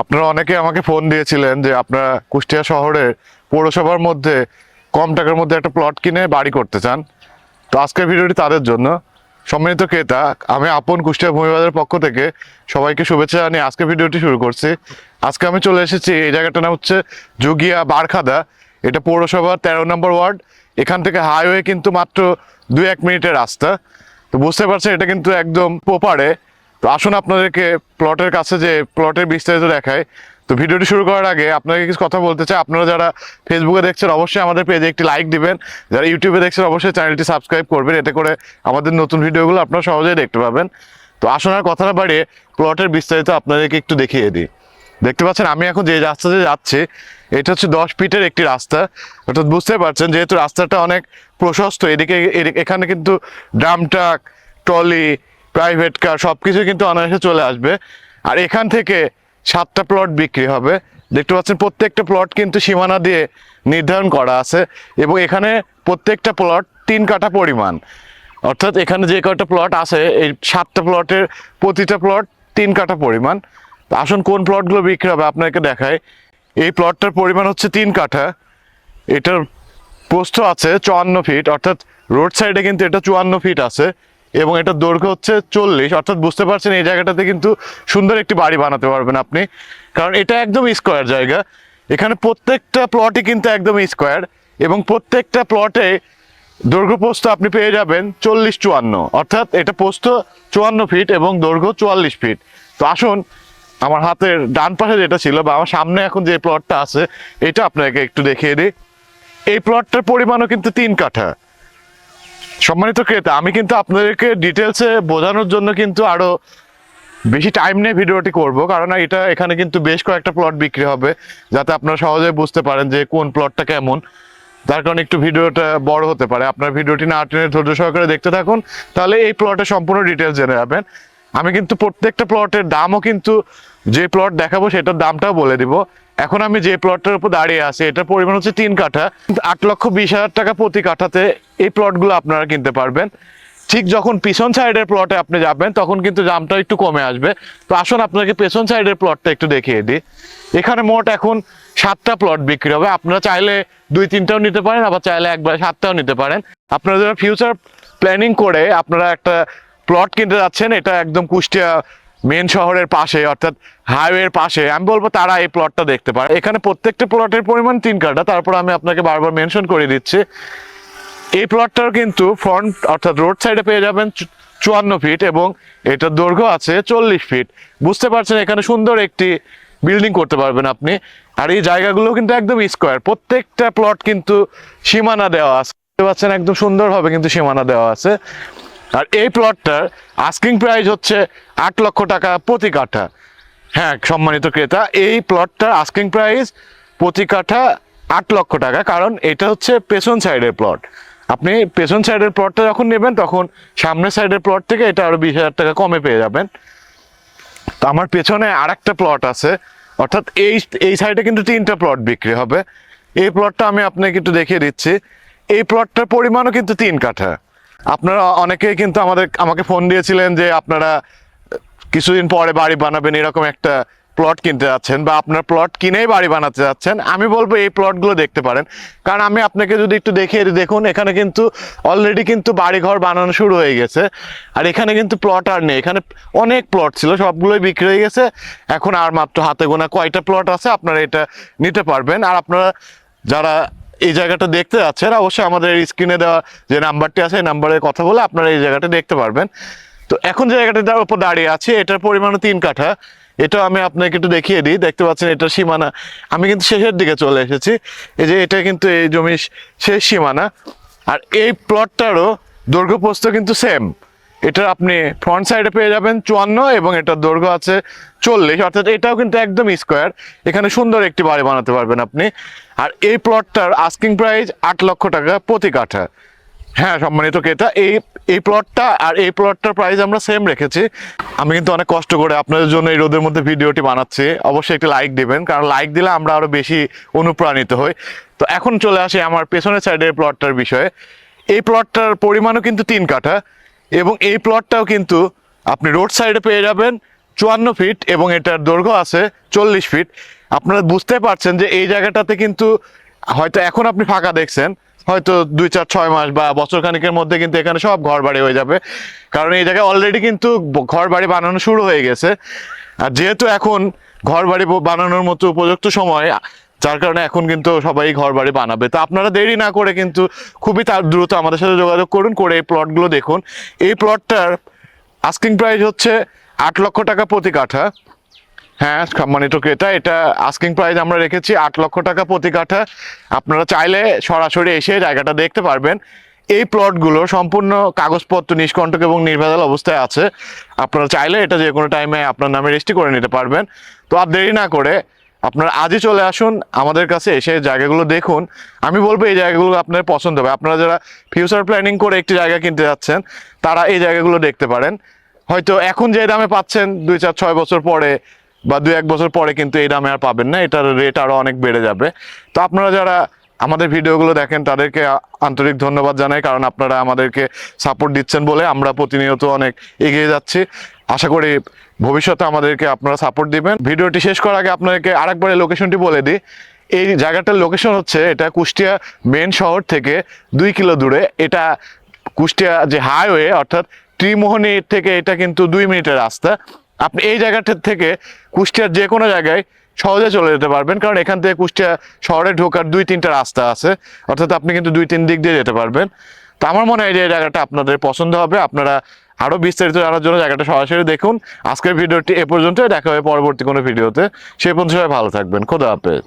আপনারা অনেকে আমাকে ফোন দিয়েছিলেন যে আপনারা কুষ্টিয়া শহরের পৌরসভার মধ্যে কম টাকার মধ্যে একটা প্লট কিনে বাড়ি করতে চান। তো আজকের ভিডিওটি তাদের জন্য। সম্মানিত ক্রেতা, আমি আপন কুষ্টিয়া ভূমিবাজারের পক্ষ থেকে সবাইকে শুভেচ্ছা জানিয়ে আজকের ভিডিওটি শুরু করছি। আজকে আমি চলে এসেছি, এই জায়গাটার নাম হচ্ছে জুগিয়া বারখাদা। এটা পৌরসভার তেরো নম্বর ওয়ার্ড। এখান থেকে হাইওয়ে কিন্তু মাত্র দু এক মিনিটের রাস্তা। তো বুঝতে পারছেন, এটা কিন্তু একদম পোপারে তো আসুন আপনাদেরকে প্লটের কাছে যে প্লটের বিস্তারিত দেখায়। তো ভিডিওটি শুরু করার আগে আপনাকে কিছু কথা বলতে চাই। আপনারা যারা ফেসবুকে দেখছেন, অবশ্যই আমাদের পেজে একটি লাইক দিবেন। যারা ইউটিউবে দেখছেন, অবশ্যই চ্যানেলটি সাবস্ক্রাইব করবেন। এতে করে আমাদের নতুন ভিডিওগুলো আপনারা সহজেই দেখতে পাবেন। তো আসুন আর কথা না বাড়িয়ে প্লটের বিস্তারিত আপনাদেরকে একটু দেখিয়ে দিই। দেখতে পাচ্ছেন, আমি এখন যে রাস্তাতে যাচ্ছি, এটা হচ্ছে দশ ফিটের একটি রাস্তা। অর্থাৎ বুঝতে পারছেন, যেহেতু রাস্তাটা অনেক প্রশস্ত এদিকে, এখানে কিন্তু drum truck, trolley private car সব কিছু কিন্তু অনায়াসে চলে আসবে। আর এখান থেকে সাতটা প্লট বিক্রি হবে। দেখতে পাচ্ছেন, প্রত্যেকটা প্লট কিন্তু সীমানা দিয়ে নির্ধারণ করা আছে এবং এখানে প্রত্যেকটা প্লট তিন কাঠা পরিমাণ। অর্থাৎ এখানে যে কয়টা প্লট আছে, এই সাতটা প্লটের প্রতিটা প্লট তিন কাঠা পরিমাণ। আসুন কোন প্লটগুলো বিক্রি হবে আপনাকে দেখায় এই প্লটটার পরিমাণ হচ্ছে তিন কাঠা। এটার প্রস্থ আছে চুয়ান্ন ফিট অর্থাৎ রোড সাইডে কিন্তু এটা চুয়ান্ন ফিট আছে। এবং এটা দৈর্ঘ্য হচ্ছে চল্লিশ, অর্থাৎ বুঝতে পারছেন এই জায়গাটাতে কিন্তু সুন্দর একটি বাড়ি বানাতে পারবেন আপনি। কারণ এটা একদম স্কোয়ার জায়গা। এখানে প্রত্যেকটা প্লটই কিন্তু একদম স্কোয়ার এবং প্রত্যেকটা প্লটে দৈর্ঘ্য পোস্ত আপনি পেয়ে যাবেন চল্লিশ চুয়ান্ন, অর্থাৎ এটা পোস্ত চুয়ান্ন ফিট এবং দৈর্ঘ্য চুয়াল্লিশ ফিট তো আসুন, আমার হাতের ডান পাশে যেটা ছিল বা আমার সামনে এখন যে প্লটটা আছে, এটা আপনাকে একটু দেখিয়ে দিই। এই প্লটটার পরিমাণও কিন্তু তিন কাঠা। সম্মানিত ক্রেতা, আমি কিন্তু আপনাদেরকে ডিটেলসে বোঝানোর জন্য কিন্তু আরও বেশি টাইম নিয়ে ভিডিওটি করব। কারণ এটা এখানে কিন্তু বেশ কয়েকটা প্লট বিক্রি হবে, যাতে আপনারা সহজে বুঝতে পারেন যে কোন প্লটটা কেমন। তার কারণে একটু ভিডিওটা বড় হতে পারে। আপনার ভিডিওটি না টেনে ধৈর্য সহকারে দেখতে থাকুন, তাহলে এই প্লটের সম্পূর্ণ ডিটেলস জেনে যাবেন। আমি কিন্তু প্রত্যেকটা প্লটের দামও কিন্তু যে প্লট দেখাবো সেটার দামটাও বলে দিব। এখন আমি যে প্লটটার উপর দাঁড়িয়ে আছি, এটার পরিমাণ হচ্ছে তিন কাঠা। আট লক্ষ বিশ হাজার টাকা প্রতি কাঠাতে এই প্লটগুলো আপনারা কিনতে পারবেন। ঠিক যখন পিছন সাইডের প্লটে আপনি যাবেন, তখন কিন্তু দামটা একটু কমে আসবে। তো আসুন আপনাকে পেছন সাইডের প্লটটা একটু দেখিয়ে দিই। এখানে মোট এখন সাতটা প্লট বিক্রি হবে। আপনারা চাইলে দুই, তিনটাও নিতে পারেন, আবার চাইলে একবার সাতটাও নিতে পারেন। আপনারা যারা ফিউচার প্ল্যানিং করে আপনারা একটা প্লট কিনতে যাচ্ছেন, এটা একদম কুষ্টিয়া মেন শহরের পাশে, অর্থাৎ হাইওয়ের পাশে। আমি বলব তারা এই প্লটটা দেখতে পারে। এখানে প্রত্যেকটা প্লটের পরিমাণ তিন কাটা। তারপর আমি আপনাকে বারবার মেনশন করে দিচ্ছি। এই প্লটটার কিন্তু ফ্রন্ট অর্থাৎ রোড সাইডে পেয়ে যাবেন চুয়ান্ন ফিট এবং এটার দৈর্ঘ্য আছে চল্লিশ ফিট বুঝতে পারছেন, এখানে সুন্দর একটি বিল্ডিং করতে পারবেন আপনি। আর এই জায়গাগুলো কিন্তু একদম স্কোয়ার প্রত্যেকটা প্লট কিন্তু সীমানা দেওয়া আছে। বুঝতে পারছেন একদম সুন্দরভাবে কিন্তু সীমানা দেওয়া আছে। আর এই প্লটটার আস্কিং প্রাইস হচ্ছে আট লক্ষ টাকা প্রতি কাঠা। হ্যাঁ সম্মানিত ক্রেতা, এই প্লটটার আস্কিং প্রাইস প্রতি কাঠা আট লক্ষ টাকা, কারণ এটা হচ্ছে পেছন সাইডের প্লট আপনি পেছন সাইডের প্লটটা যখন নেবেন, তখন সামনের সাইডের প্লট থেকে এটা আরও বিশ হাজার টাকা কমে পেয়ে যাবেন। তো আমার পেছনে আর একটা প্লট আছে, অর্থাৎ এই এই সাইডে কিন্তু তিনটা প্লট বিক্রি হবে। এই প্লটটা আমি আপনাকে একটু দেখিয়ে দিচ্ছি। এই প্লটটার পরিমাণও কিন্তু তিন কাঠা। আপনারা অনেকেই কিন্তু আমাদের, আমাকে ফোন দিয়েছিলেন যে আপনারা কিছুদিন পরে বাড়ি বানাবেন এরকম একটা প্লট কিনতে যাচ্ছেন বা আপনার প্লট কিনেই বাড়ি বানাতে যাচ্ছেন। আমি বলব এই প্লটগুলো দেখতে পারেন। কারণ আমি আপনাকে যদি একটু দেখিয়ে দেখুন, এখানে কিন্তু অলরেডি কিন্তু বাড়ি ঘর বানানো শুরু হয়ে গেছে। আর এখানে কিন্তু প্লট আর নেই। এখানে অনেক প্লট ছিল, সবগুলোই বিক্রি হয়ে গেছে। এখন আর মাত্র হাতে গোনা কয়টা প্লট আছে, আপনারা এটা নিতে পারবেন। আর আপনারা যারা এই জায়গাটা দেখতে যাচ্ছেন, অবশ্যই আমাদের স্ক্রিনে দেওয়া যে নাম্বারটি আছে, এই নাম্বারে কথা বলে আপনারা এই জায়গাটা দেখতে পারবেন। তো এখন যে জায়গাটার উপর দাঁড়িয়ে আছে, এটার পরিমাণও তিন কাঠা। এটা আমি আপনাকে একটু দেখিয়ে দিই, দেখতে পাচ্ছেন এটা সীমানা। আমি কিন্তু শেষের দিকে চলে এসেছি, এই যে এটা কিন্তু এই জমির শেষ সীমানা। আর এই প্লটটারও দৈর্ঘ্যপ্রস্থ কিন্তু সেম এটা আপনি ফ্রন্ট সাইডে পেয়ে যাবেন চুয়ান্ন এবং এটার দৈর্ঘ্য আছে চল্লিশ। অর্থাৎ এটাও কিন্তু একদম স্কোয়ার এখানে সুন্দর একটি বাড়ি বানাতে পারবেন আপনি। আর এই প্লটটার আস্কিং প্রাইস আট লক্ষ টাকা প্রতি কাঠা। হ্যাঁ সম্মানিত ক্রেতা, এই এই প্লটটা আর এই প্লটটার প্রাইস আমরা সেম রেখেছি। আমি কিন্তু অনেক কষ্ট করে আপনাদের জন্য এই রোদের মধ্যে ভিডিওটি বানাচ্ছি। অবশ্যই একটি লাইক দিবেন, কারণ লাইক দিলে আমরা আরও বেশি অনুপ্রাণিত হই। তো এখন চলে আসি আমার পেছনের সাইডের প্লটটার বিষয়ে। এই প্লটটার পরিমাণও কিন্তু তিন কাঠা। এবং এই প্লটটাও কিন্তু আপনি রোড সাইডে পেয়ে যাবেন চুয়ান্ন ফিট এবং এটার দৈর্ঘ্য আছে চল্লিশ ফিট আপনারা বুঝতে পারছেন যে এই জায়গাটাতে কিন্তু হয়তো এখন আপনি ফাঁকা দেখছেন, হয়তো দুই চার ছয় মাস বা বছর খানিকের মধ্যে কিন্তু এখানে সব ঘর বাড়ি হয়ে যাবে। কারণ এই জায়গায় অলরেডি কিন্তু ঘর বাড়ি বানানো শুরু হয়ে গেছে। আর যেহেতু এখন ঘর বাড়ি বানানোর মতো উপযুক্ত সময় যার কারণে এখন কিন্তু সবাই ঘর বাড়ি বানাবে। তো আপনারা দেরি না করে কিন্তু খুবই তার দ্রুত আমাদের সাথে যোগাযোগ করুন, করে এই প্লটগুলো দেখুন। এই প্লটটার আস্কিং প্রাইস হচ্ছে আট লক্ষ টাকা প্রতি কাঠা। হ্যাঁ সম্মানিত ক্রেতা, এটা আস্কিং প্রাইস আমরা রেখেছি আট লক্ষ টাকা প্রতি কাঠা। আপনারা চাইলে সরাসরি এসে জায়গাটা দেখতে পারবেন। এই প্লটগুলো সম্পূর্ণ কাগজপত্র, নিষ্কণ্টক এবং নির্ভেজাল অবস্থায় আছে। আপনারা চাইলে এটা যে কোনো টাইমে আপনার নামে রেজিস্ট্রি করে নিতে পারবেন। তো আর দেরি না করে আপনারা আজই চলে আসুন আমাদের কাছে এসে জায়গাগুলো দেখুন। আমি বলব এই জায়গাগুলো আপনার পছন্দ হবে। আপনারা যারা ফিউচার প্ল্যানিং করে একটি জায়গা কিনতে যাচ্ছেন, তারা এই জায়গাগুলো দেখতে পারেন। হয়তো এখন যে দামে পাচ্ছেন, দুই চার ছয় বছর পরে বা দু এক বছর পরে কিন্তু এই দামে আর পাবেন না। এটার রেট আরও অনেক বেড়ে যাবে। তো আপনারা যারা আমাদের ভিডিওগুলো দেখেন, তাদেরকে আন্তরিক ধন্যবাদ জানাই, কারণ আপনারা আমাদেরকে সাপোর্ট দিচ্ছেন বলে আমরা প্রতিনিয়ত অনেক এগিয়ে যাচ্ছি। আশা করি ভবিষ্যতে আমাদেরকে আপনারা সাপোর্ট দিবেন। ভিডিওটি শেষ করার আগে আপনাদেরকে আরেকবার লোকেশনটি বলে দিই। এই জায়গাটার লোকেশন হচ্ছে, এটা কুষ্টিয়া মেন শহর থেকে দুই কিলো দূরে। এটা কুষ্টিয়া যে হাইওয়ে অর্থাৎ ত্রিমোহনী থেকে এটা কিন্তু দুই মিনিটের রাস্তা। আপনি এই জায়গাটার থেকে কুষ্টিয়ার যে কোনো জায়গায় সহজে চলে যেতে পারবেন, কারণ এখান থেকে কুষ্টিয়া শহরে ঢোকার দুই তিনটা রাস্তা আছে, অর্থাৎ আপনি কিন্তু দুই তিন দিক দিয়ে যেতে পারবেন। তো আমার মনে হয় যে এই জায়গাটা আপনাদের পছন্দ হবে, আপনারা আরও বিস্তারিত জানার জন্য জায়গাটা সরাসরি দেখুন। আজকের ভিডিওটি এ পর্যন্ত দেখা হবে পরবর্তী কোনো ভিডিওতে। সেই পর্যন্ত সবাই ভালো থাকবেন, খোদা হাফেজ।